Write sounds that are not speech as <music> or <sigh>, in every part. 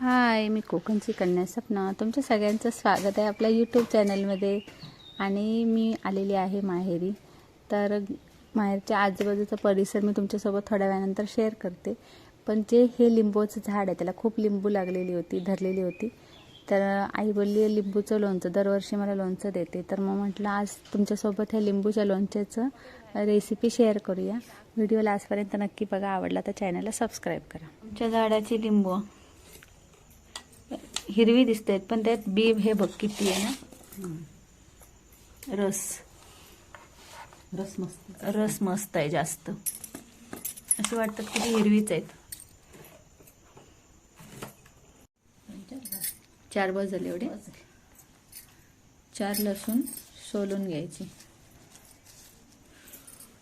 हाय मी कोकणची कन्या सपना. तुमच्या सगळ्यांचं स्वागत आहे आपल्या यूट्यूब चॅनलमध्ये आणि मी आलेली आहे माहेरी. तर माहेरच्या आजूबाजूचा परिसर मी तुमच्यासोबत थोड्या वेळानंतर शेअर करते. पण जे हे लिंबूचं झाड आहे त्याला खूप लिंबू लागलेली होती धरलेली होती. तर आई बोलली लिंबूचं लोणचं दरवर्षी मला लोणचं देते. तर मग म्हटलं आज तुमच्यासोबत ह्या लिंबूच्या लोणच्याचं रेसिपी शेअर करूया. व्हिडिओला आजपर्यंत नक्की बघा. आवडला तर चॅनलला सबस्क्राईब करा. तुमच्या झाडाची लिंबू. हिरवी दिसत पण त्यात बी हे बघ किती आहे ना. रस. रस मस्त. रस मस्त आहे जास्त. असे वाटतात किती हिरवीच आहेत. चार बस झाले एवढे. चार लसूण सोलून घ्यायची.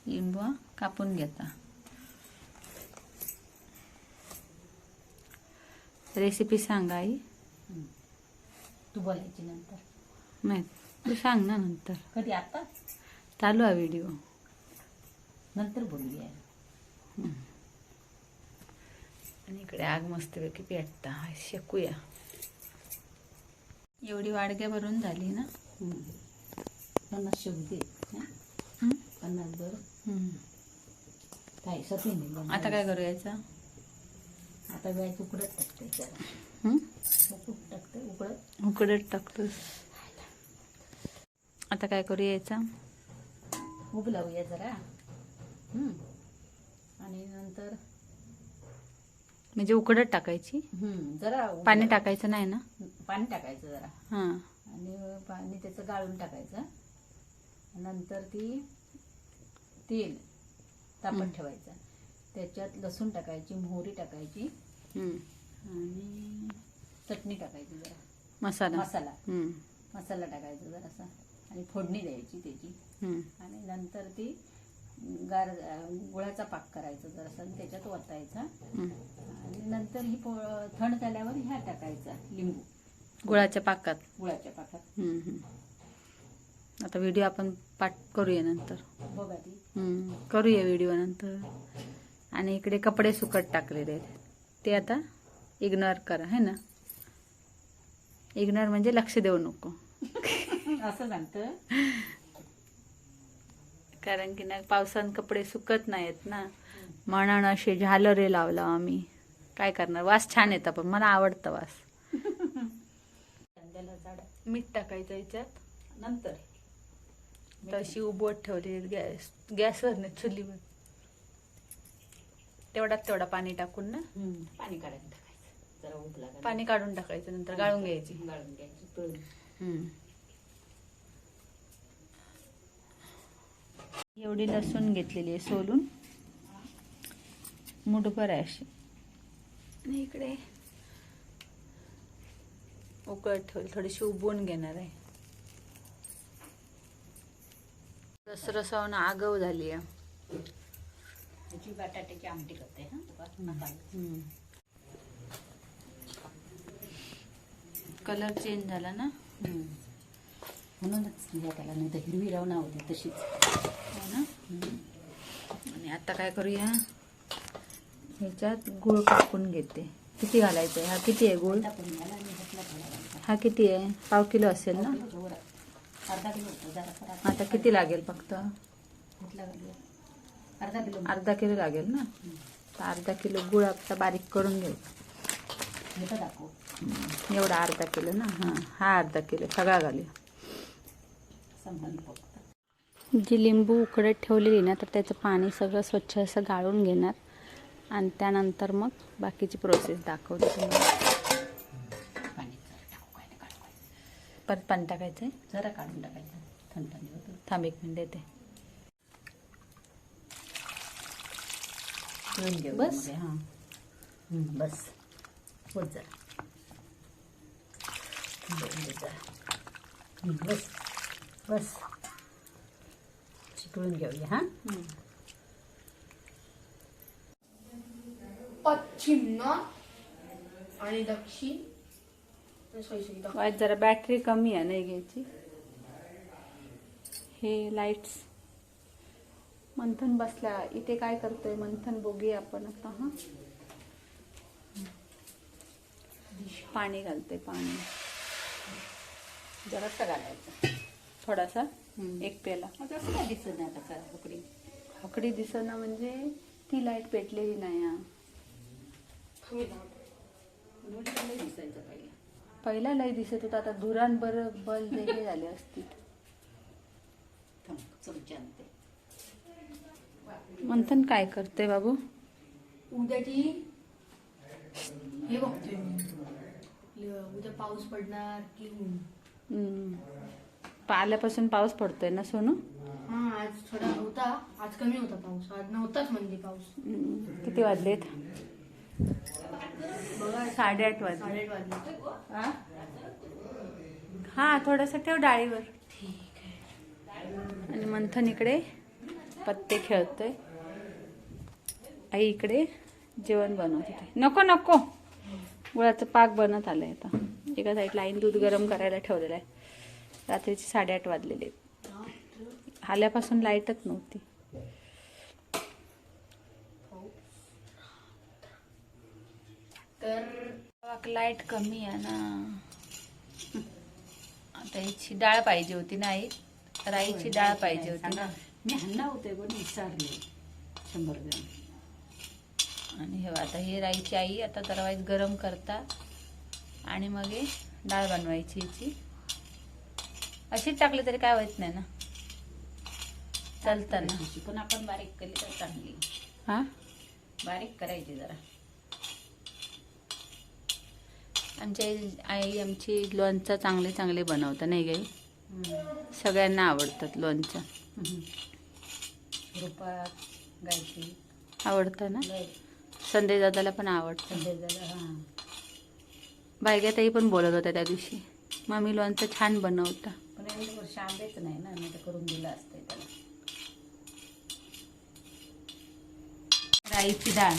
लिंबू कापून घेता. रेसिपी सांगा आई. तू बोलायची नंतर. नाही तू सांग ना नंतर. कधी आता? चालू हा व्हिडिओ. नंतर बोलूया आणि इकडे आग मस्तपैकी पेटता. शेकूया. एवढी वाडग्या भरून झाली ना? पन्नास शेव दे. हं? हं? पन्नास हं. काय नाही आता काय करू याचा आता वेळ उकडत टाकते? उकड टाकते उकडत उकडत टाकतोस आता काय करू याचा उबलावूया जरा. हं. आणि नंतर म्हणजे उकडत टाकायची? हं, जरा. पाणी टाकायचं नाही ना? पाणी टाकायचं जरा. हां. आणि पाणी त्याचं गाळून टाकायचं. नंतर ती तेल तापत ठेवायचं. त्याच्यात लसूण टाकायची मोहरी टाकायची. हं. आणि चटणी टाकायची जरा. मसाला. मसाला. मसाला टाकायचा जरासा. आणि फोडणी द्यायची त्याची. आणि नंतर ती गार गुळाचा पाक करायचा जरासा आणि त्याच्यात ओतायचा हं. आणि नंतर ही पो थंड झाल्यावर ह्या टाकायचा लिंबू. गुळाच्या पाकात. गुळाच्या पाकात. आता व्हिडिओ आपण पाठ करूया नंतर. बघा ती. करूया व्हिडिओ नंतर. आणि इकडे कपडे सुकट टाकलेले आहेत. ते आता इग्नोर करा है ना? इग्नोर म्हणजे लक्ष देऊ नको. <laughs> असं सांगतं कारण की ना पावसानं कपडे सुकत नाहीत ना. म्हणून असे झालरे लावला आम्ही. काय करणार? वास छान येतं पण मला आवडतं वास. मीठ टाकायचं याच्यात. नंतर. तशी उबवत ठेवली गॅस गॅसवर नाही चुलीवर. तेवढ्यात तेवढा पाणी टाकून ना. पाणी काढायला जरा पाणी काढून टाकायचं नंतर गाळून घ्यायची. गाळून घ्यायची पिळून हम्म. एवढी लसूण घेतलेली आहे सोलून. मुठभर आहे अशी. आणि इकडे. उकळत ठेवली थोडीशी उबवून घेणार आहे. रसरसावून आगव झाली आहे. त्याची बटाट्याची आमटी करते हा? कलर चेंज झाला ना? म्हणूनच दिल्या त्याला नाही तर हिरवी राहून होते तशीच. हो ना? आणि आता काय करूया? ह्याच्यात गुळ कापून घेते. किती घालायचं? आहे हा किती आहे गुळ? हा किती आहे? पाव किलो असेल ना? आता किती लागेल फक्त. अर्धा किलो. अर्धा किलो लागेल ना? तर अर्धा किलो गुळ आता बारीक करून घेतं दाखव. एवढा अर्धा किलो ना? हां हा अर्धा किलो. सगळा घालूया. जी लिंबू उकडत ठेवलेली ना तर त्याचं पाणी सगळं स्वच्छ असं गाळून घेणार. आणि त्यानंतर मग बाकीची प्रोसेस दाखवते तुम्हाला. परत पाणी टाकायचं आहे जरा काढून टाकायचं. थंड थंड होतं थांब. एक मिनिट येते. बस? हां. बस. होत जरा बस बस पिळून घेऊया हां पश्चिम आणि दक्षिण वाईट जरा बॅटरी कमी आहे नाही घ्यायची. हे लाईट्स मंथन बसल्या इथे काय करतोय? मंथन बघूया आपण आता हा. पाणी घालतोय पाणी. जरासं घालायचं थोडासा एक पेला. असं काय दिसत नाही आता काय उकडी हकडी दिसना म्हणजे ती लाइट पेटलेली नाही हा. दिसायचं पहिला. पहिला लय दिसत होता आता धुरान बर बल हे झाले असतील. मंथन काय करते बाबू? उद्याची हे बघतोय ल- उद्या पाऊस पडणार की. आल्यापासून पाऊस पडतोय ना सोनू? हा आज थोडा होता आज कमी होता पाऊस. आज नव्हताच म्हणजे पाऊस. किती वाजलेत? साडेआठ वाजले. हा? हा थोडस ठेव डाळीवर. आणि मंथन इकडे. पत्ते खेळतोय. आई इकडे जेवण बनवत होते. नको नको. गुळाचं पाक बनत आलंय आता. एका साईडला आईन दूध गरम करायला ठेवलेलं आहे. रात्रीचे साडेआठ वाजलेले. आल्यापासून लाईटच नव्हती. तर लाइट कमी आहे ना. आता याची डाळ पाहिजे होती ना आई? राईची डाळ पाहिजे होती सांगा. मी हन्ना होते पण विचारले शंभर ग्रॅम. आणि हे आता हे राईची आई आता जरा वाईट गरम करता. आणि मग हे डाळ बनवायची हिची. अशीच टाकली तरी काय होत नाही ना. चालतं ना. पण आपण बारीक केली तर चांगली. हा? बारीक करायची जरा. आमच्या आई- आमची लोणचं चांगले चांगले बनवतं नाही गाई सगळ्यांना आवडतात लोणचं. रुपात गायची आवडतं ना? संदेश दादाला पण आवडतं. थंडी झालं हां. बायग्या ताई पण बोलत होत्या त्या दिवशी. मम्मी लोणचं छान बनवतं. पण एवढे वर्ष आंबेच नाही ना नाही तर करून दिलं असतं त्याला. राईची डाळ.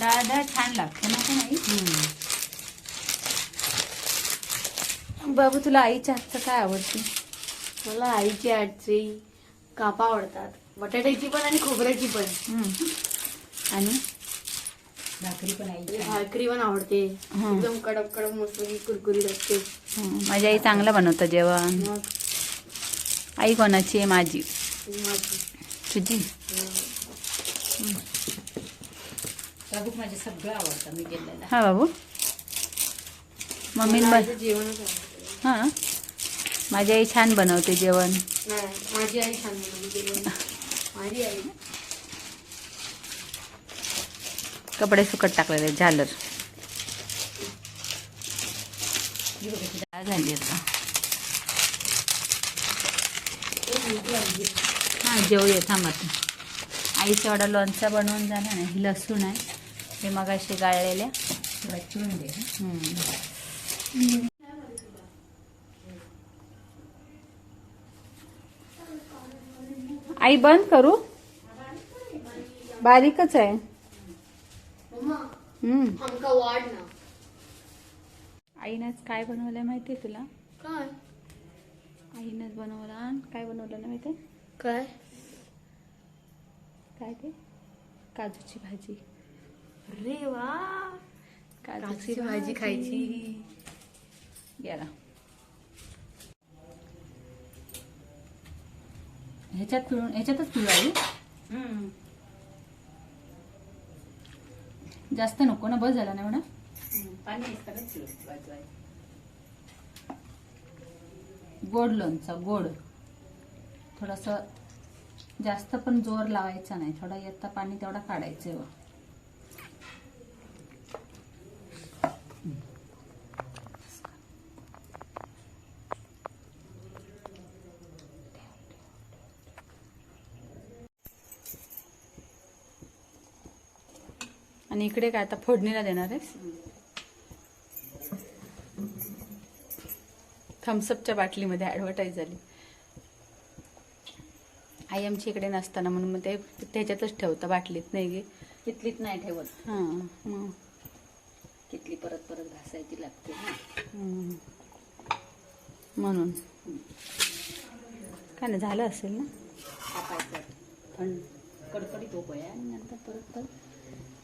डाळ डाळ छान लागते ना पण आई बाबू तुला आईच्या हातचं काय आवडते? मला आईची आजची कापा आवडतात. बटाट्याची पण आणि खोबऱ्याची पण. आणि? भाकरी पण आई भाकरी पण आवडते. एकदम कडक कडक मस्त कुरकुरीत असते. हं, माझी आई चांगलं बनवतं जेवण. मग? आई कोणाची आहे? माझी. माझी. तुझी? माझे सगळं आवडतं. मी हा बाबू. मम्मी आवडतं. हां. माझी आई छान बनवते जेवण. नाही माझी आई छान बनवते जेवण. कपडे सुकट टाकलेले झालर डाळ झाली आता? हां जेवूया थांब आईचा एवढा लोणचा बनवून झाला ना ही लसूण आहे. हे मग असे गाळलेल्या चिवून दे हं. हम्म. आई बंद करू? बारीकच आहे. आईनंच काय बनवलंय माहितीये तुला? काय? आईनंच बनवलं काय बनवलं ना माहितीये? काय? काय ते? काजूची भाजी. अरे वा. काजूची भाजी. खायची. गेला. ह्याच्यात पिळून ह्याच्यातच पिळू आई? हं. जास्त नको ना बस झाला ना एवढा हं. पाणी असतं का चिवून वाजवायचं गोड लोणचा गोड. थोडस जास्त पण जोर लावायचा नाही. थोडा येता पाणी तेवढा काढायचं आहे आणि इकडे काय आता फोडणीला देणार आहेस थम्सअपच्या बाटलीमध्ये ॲडव्हर्टाईज झाली. आई आमची इकडे नसताना म्हणून मग ते त्याच्यातच ठेवतं बाटलीत नाही गे कितलीत नाही ठेवत. हां मग. कितली परत परत घासायची लागते. म्हणून. काय नाही झालं असेल ना? थंड कडकडीत उकळ्या आणि नंतर परत तर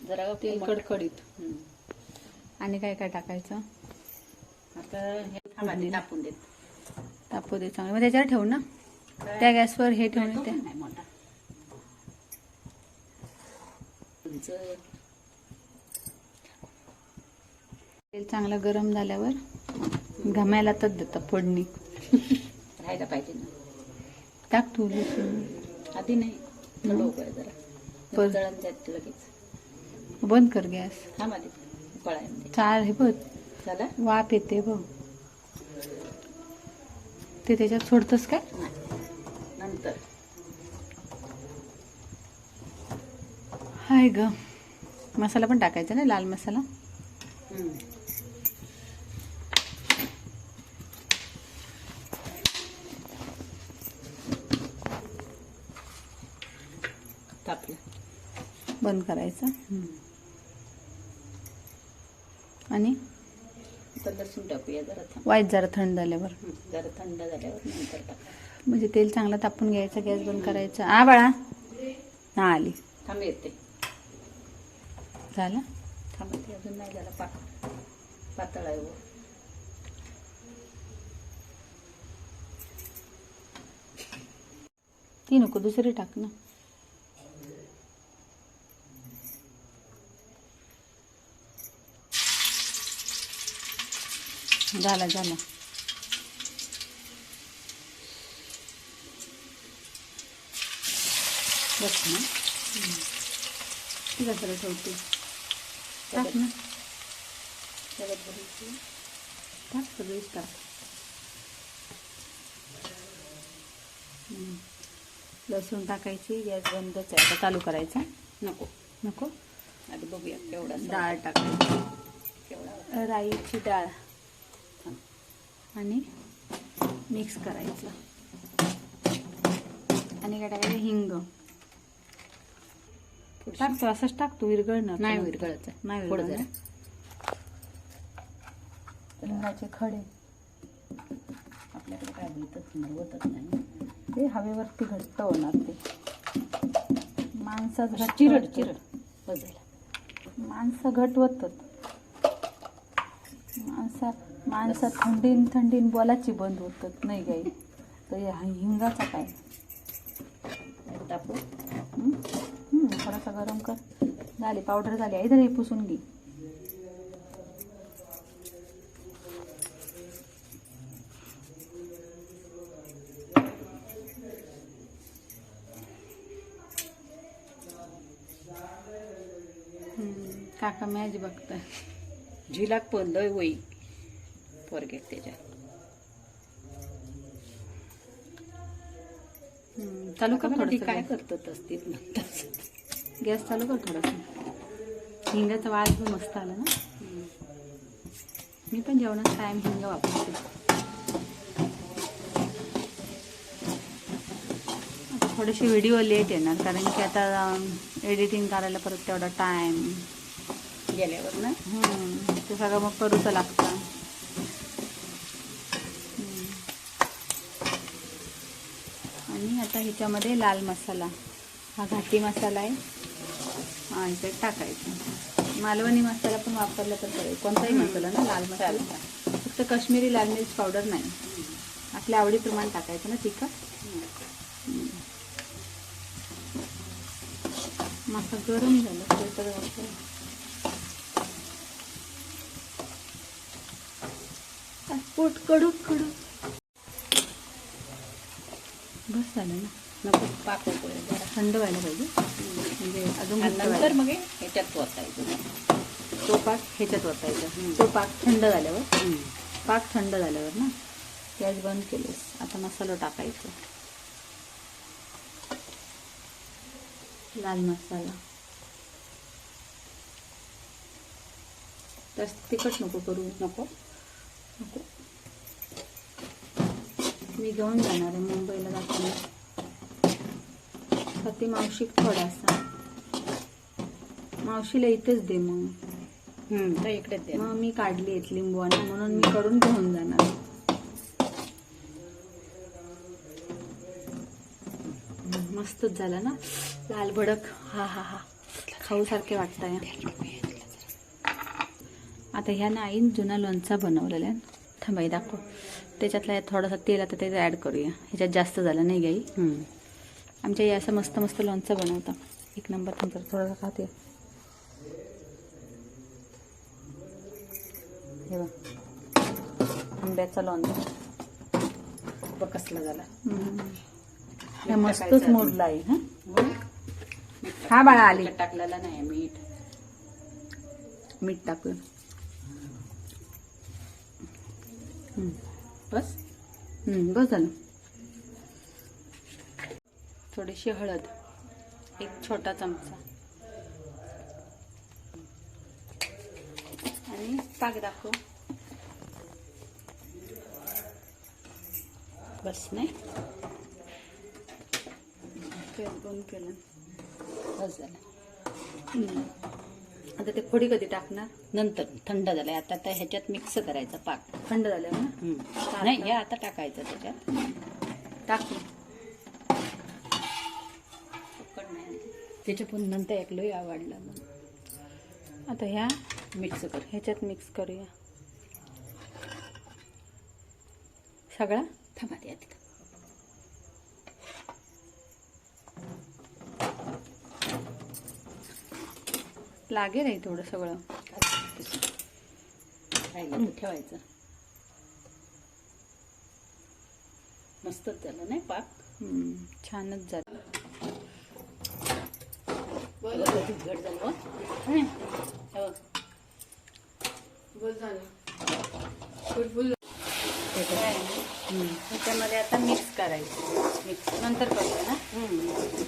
जरा तेल कडकडीत. आणि काय काय टाकायचं? आता हे थांबा टाकून देत. तापू दे चांगलं. मग त्याच्यावर ठेवू ना? त्या गॅसवर हे ठेवून तो मोठा. तेल चांगलं गरम झाल्यावर घमायला तर देतं फोडणी. राहायला पाहिजे ना. टाक तू. आधी नाही. जरा. लगेच. बंद कर गॅस. चाल हे बघ. वाफ येते बघ. ते त्याच्यात सोडतस काय? नंतर. हाय ग. मसाला पण टाकायचा ना लाल मसाला? बंद करायचं. आणि? लसूण टाकूया जरा थांब. वाईट जरा थंड झाल्यावर. जरा थंड झाल्यावर नंतर म्हणजे तेल चांगलं तापून घ्यायचं गॅस बंद करायचं. आ बाळा. हा आली. थांब येते. झालं? थांब ते अजून नाही झाला पाक पातळ आहे. ती नको दुसरी टाक ना. झाला झाला. बस ना. कशाला ठेवते टाक ना. टाक सगळीच टाक. लसूण टाकायची गॅस बंदच आहे आता चालू करायचा. नको. नको? आधी बघूया केवढा डाळ टाकायची. केवढा राईची डाळ. आणि मिक्स करायचं. आणि काय टाकायचं? हिंग. टाकतो असंच टाकतो विरघळणार नाही आहे. नाही विरघळणार. हिंगाचे खडे. आपल्याकडे काय भेटत नव्हतच नाही. ते हवेवरती घट्ट होणार ते. घट्ट चिरड. चिरड. बस झालं माणसं घट होतात माणसा माणसं थंडीन थंडीन बोलाची बंद होतात. नाही काही तर या हिंगाचा काय? टाकू थोडासा गरम कर. झाली पावडर झाली. इधर हे पुसून घे. हं, काका मॅच बघताय. झिलाक पण लय वई पोरगे त्याच्यात चालू ती थोडंसं काय गॅस. करतात असतील गॅस चालू कर थोडासा. हिंगाचा वास पण मस्त आला ना. मी पण जेवणात कायम हिंग वापरते. थोडेसे व्हिडिओ लेट येणार कारण की आता एडिटिंग करायला परत तेवढा टाइम गेल्यावर ना? ते सगळं मग करूच लागतं हम्म. आणि आता ह्याच्यामध्ये लाल मसाला. हा घाटी मसाला आहे. हा ह्याच्यात टाकायचा. मालवणी मसाला पण वापरला तर चालेल. कोणताही मसाला ना लाल मसाला. फक्त काश्मीरी लाल मिर्च पावडर नाही. आपल्या आवडीप्रमाणे टाकायचं ना तिखट? मसा गरम झालं तर पोट कडू कडू बस झालं ना. नको पाक जरा थंड व्हायला पाहिजे. म्हणजे अजून नंतर. मग ह्याच्यात ओतायचं तो पाक ह्याच्यात ओतायचा तो पाक थंड झाल्यावर. पाक थंड झाल्यावर ना गॅस बंद केलेस आता मसाला टाकायचा. लाल मसाला. जास्त तिखट नको करू नको. नको. मी घेऊन जाणार आहे मुंबईला जाताना. तर ती मावशीक थोडासा मावशीला इथेच दे मग. दे. मग मी काढली आहेत लिंबू म्हणून मी करून घेऊन जाणार. मस्त मस्तच झालं ना? लाल भडक. हा हा हा. खाऊसारखे वाटतं या आता ह्या आईन जुना लोणचा बनवलेला आहे. थांबाई दाखव. त्याच्यातला थोडासा तेल आता त्याचं ॲड करूया. ह्याच्यात जास्त झालं नाही गाई? आमच्या आई असं मस्त मस्त लोणचं बनवतं. एक नंबर तुमचं थोडासा खाते. हे बघ. आंब्याचा लोणचा. कसला झाला. हे मस्तच मोडला आहे हा? हा बाळा आली. टाकलेलं नाही मीठ. मीठ टाकून. बस. हम्म, बस झालं. थोडीशी हळद एक छोटा चमचा. आणि पाक दाखव. बस नाही. केलं, दोन केलं. बस झालं. आता ते फोडी कधी टाकणार? नंतर थंड झालंय. आता तर ह्याच्यात मिक्स करायचा पाक. थंड झाल्यावर ना. नाही हे आता टाकायचं त्याच्यात. टाकू पकड नाही त्याच्या पण नंतर एक लोही आवडला मग आता ह्या मिक्स कर. ह्याच्यात मिक्स करूया. सगळा? थांबा ते आधी लागेल आहे थोडं सगळं. ठेवायचं. मस्तच झालं नाही पाक छानच झालं. बघ, घट झालं हो. हं. हे बघ. झालं? हं. ह्याच्यामध्ये आता मिक्स करायचं मिक्स नंतर करूया ना हं.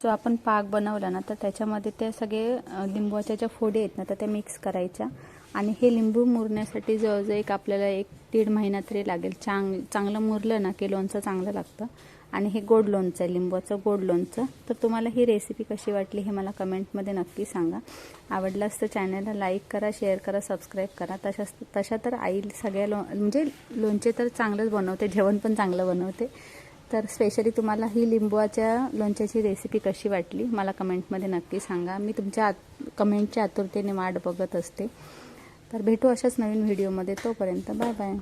जो आपण पाक बनवला ना तर त्याच्यामध्ये ते सगळे लिंबूच्या ज्या फोडी आहेत ना तर त्या मिक्स करायच्या आणि हे लिंबू मुरण्यासाठी जवळजवळ एक आपल्याला एक दीड महिना तरी लागेल चांग चांगलं मुरलं ना की लोणचं चांगलं लागतं आणि हे गोड लोणचं आहे लिंबूचं गोड लोणचं. तर तुम्हाला ही रेसिपी कशी वाटली हे मला कमेंटमध्ये नक्की सांगा. आवडलं तर चॅनलला लाईक करा शेअर करा सबस्क्राईब करा. तशा तशा तर आई सगळ्या लो म्हणजे लोणचे तर चांगलंच बनवते जेवण पण चांगलं बनवते. तर स्पेशली तुम्हाला ही लिंबूच्या लोणच्याची रेसिपी कशी वाटली मला कमेंटमध्ये नक्की सांगा. मी तुमच्या आत कमेंटच्या आतुरतेने वाट बघत असते. तर भेटू अशाच नवीन व्हिडिओमध्ये तोपर्यंत बाय बाय